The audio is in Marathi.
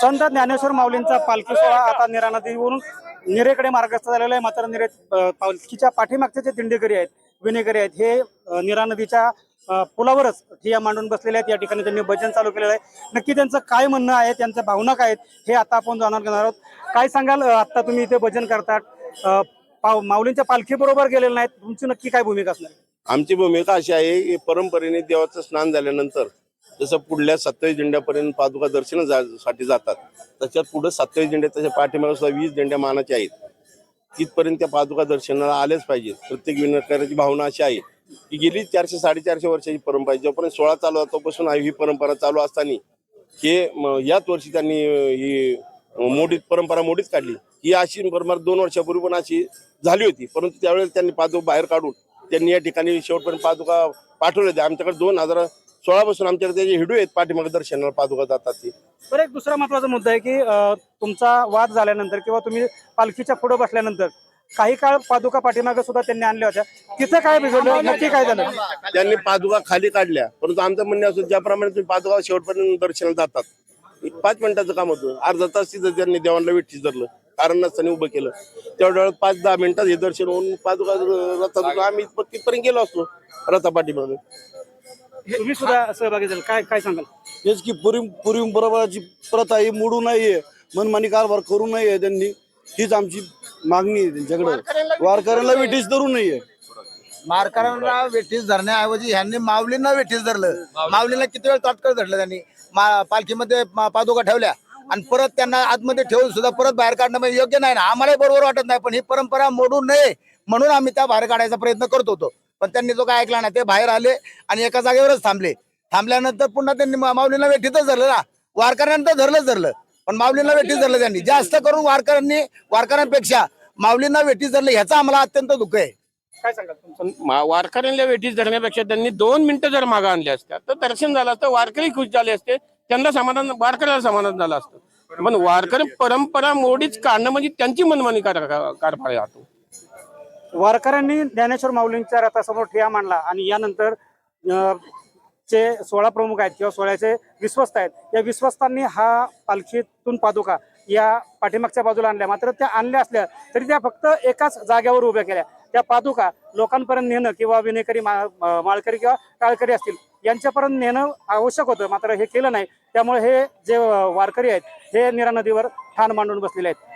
संत ज्ञानेश्वर माऊलींचा पालखी सोहळा आता निरा नदीवरून निरेकडे मार्गस्थ झालेला आहे. मात्र निरे पालखीच्या पाठीमागचे जे दिंडेकरी आहेत विनेकरी आहेत हे निरा नदीच्या पुलावरच ठिया मांडून बसलेले आहेत. या ठिकाणी त्यांनी भजन चालू केलेलं आहे. नक्की त्यांचं काय म्हणणं आहे त्यांच्या भावना काय आहेत हे आता आपण जाणून घेणार आहोत. काय सांगाल आता तुम्ही इथे भजन करतात? पाव- माऊलींच्या पालखीबरोबर गेलेले नाहीत. तुमची नक्की काय भूमिका असणार आमची भूमिका अशी आहे की परंपरेने देवाचं स्नान झाल्यानंतर जसं पुढल्या सत्तावीस झेंड्यापर्यंत पादुका दर्शन जा- साठी जातात त्याच्यात पुढे सत्तावीस झेंडे त्याच्या पाठीमागे सुद्धा वीस झेंड्या मानाच्या आहेत. तिथपर्यंत त्या पादुका दर्शनाला आल्याच पाहिजेत. प्रत्येक विनाकाराची भावना अशी आहे की गेली चारशे साडेचारशे वर्षाची परंपरा आहे. जोपर्यंत सोळा चालू आहे तोपासून ही परंपरा चालू असताना हे याच वर्षी त्यांनी ही मोडीत परंपरा मोडीत काढली. ही अशी परंपरा दोन वर्षापूर्वी पण अशी झाली होती. परंतु त्यावेळेस त्यांनी पादुका बाहेर काढून त्यांनी या ठिकाणी शेवटपर्यंत पादुका पाठवले होते आमच्याकडे दोन हजार सोळा पासून आमच्याकडे त्याचे हिडू आहेत पाठीमागे दर्शनाला पादुका जातात ते. बरं एक दुसरा महत्त्वाचा मुद्दा आहे की अ, तुमचा वाद झाल्यानंतर किंवा तुम्ही पालखीच्या पुढे बसल्यानंतर काही काळ पादुका पाठीमागे सुद्धा त्यांनी आणल्या होत्या. तिथं काय बिघडलं नक्की काय झालं? त्यांनी पादुका खाली काढल्या. परंतु आमचं म्हणणं असं ज्याप्रमाणे तुम्ही पादुका शेवटपर्यंत दर्शनाला जातात. एक पाच मिनिटाचं काम होतं. अर्धा तास तिथं त्यांनी देवांना वेठीच धरलं. कारण नसताना उभं केलं. तेवढ्या वेळात पाच दहा मिनिटात हे दर्शन होऊन पादुका रथात होतो. आम्ही तिथपर्यंत गेलो असतो रथापाठीमध्ये तुम्ही सुद्धा सहभागी झाले. काय काय सांगाल? हेच की पूर्वी पूर्वी परंपराची प्रथा ही मोडू नाहीये. मनमानी कारभार करू नये त्यांनी. हीच आमची मागणी आहे त्यांच्याकडे. वारकऱ्यांना वेठीस धरू नये मारकरांना वेठीस धरण्याऐवजी ह्यांनी माऊलींना वेठीस धरलं. माऊलींना किती वेळ तात्काळ धरलं त्यांनी? पालखीमध्ये पादुका ठेवल्या आणि परत त्यांना आतमध्ये ठेवून सुद्धा परत बाहेर काढणं म्हणजे योग्य नाही ना. आम्हाला बरोबर वाटत नाही पण ही परंपरा मोडू नये म्हणून आम्ही त्या बाहेर काढायचा प्रयत्न करत होतो. पण त्यांनी जो काय ऐकला नाही ते बाहेर आले आणि एका जागेवरच थांबले. थांबल्यानंतर पुन्हा त्यांनी माऊलींना वेठीतच धरलं ना. वारकऱ्यांना तर धरलंच धरलं. पण माऊलींना वेठीच धरलं त्यांनी. जास्त करून वारकऱ्यांनी वारकऱ्यांपेक्षा माऊलींना वेठीच धरलं ह्याचा आम्हाला अत्यंत दुःख आहे. काय सांगाल वारकऱ्यांना वेठीस धरण्यापेक्षा त्यांनी दोन मिनिटं जर मागे आणल्या असत्या तर दर्शन झालं असतं वारकरी खुश झाले असते त्यांना समाधान वारकऱ्याला समाधान झालं असतं. पण वारकरी परंपरा मोडीच काढणं म्हणजे त्यांची मनमानी कार कारभार आहे वारकऱ्यांनी ज्ञानेश्वर माऊलींच्या रथासमोर ठिया मांडला आणि यानंतर जे सोळा प्रमुख आहेत किंवा सोळ्याचे विश्वस्त आहेत. या विश्वस्तांनी हा पालखीतून पादुका या पाठीमागच्या बाजूला आणल्या. मात्र त्या आणल्या असल्या तरी त्या फक्त एकाच जागेवर उभ्या केल्या. त्या पादुका लोकांपर्यंत नेणं किंवा विनेकरी मा- माळकरी किंवा काळकरी असतील यांच्यापर्यंत नेणं आवश्यक होतं. मात्र हे केलं नाही. त्यामुळे हे जे वारकरी आहेत हे निरा नदीवर ठाण मांडून बसलेले आहेत.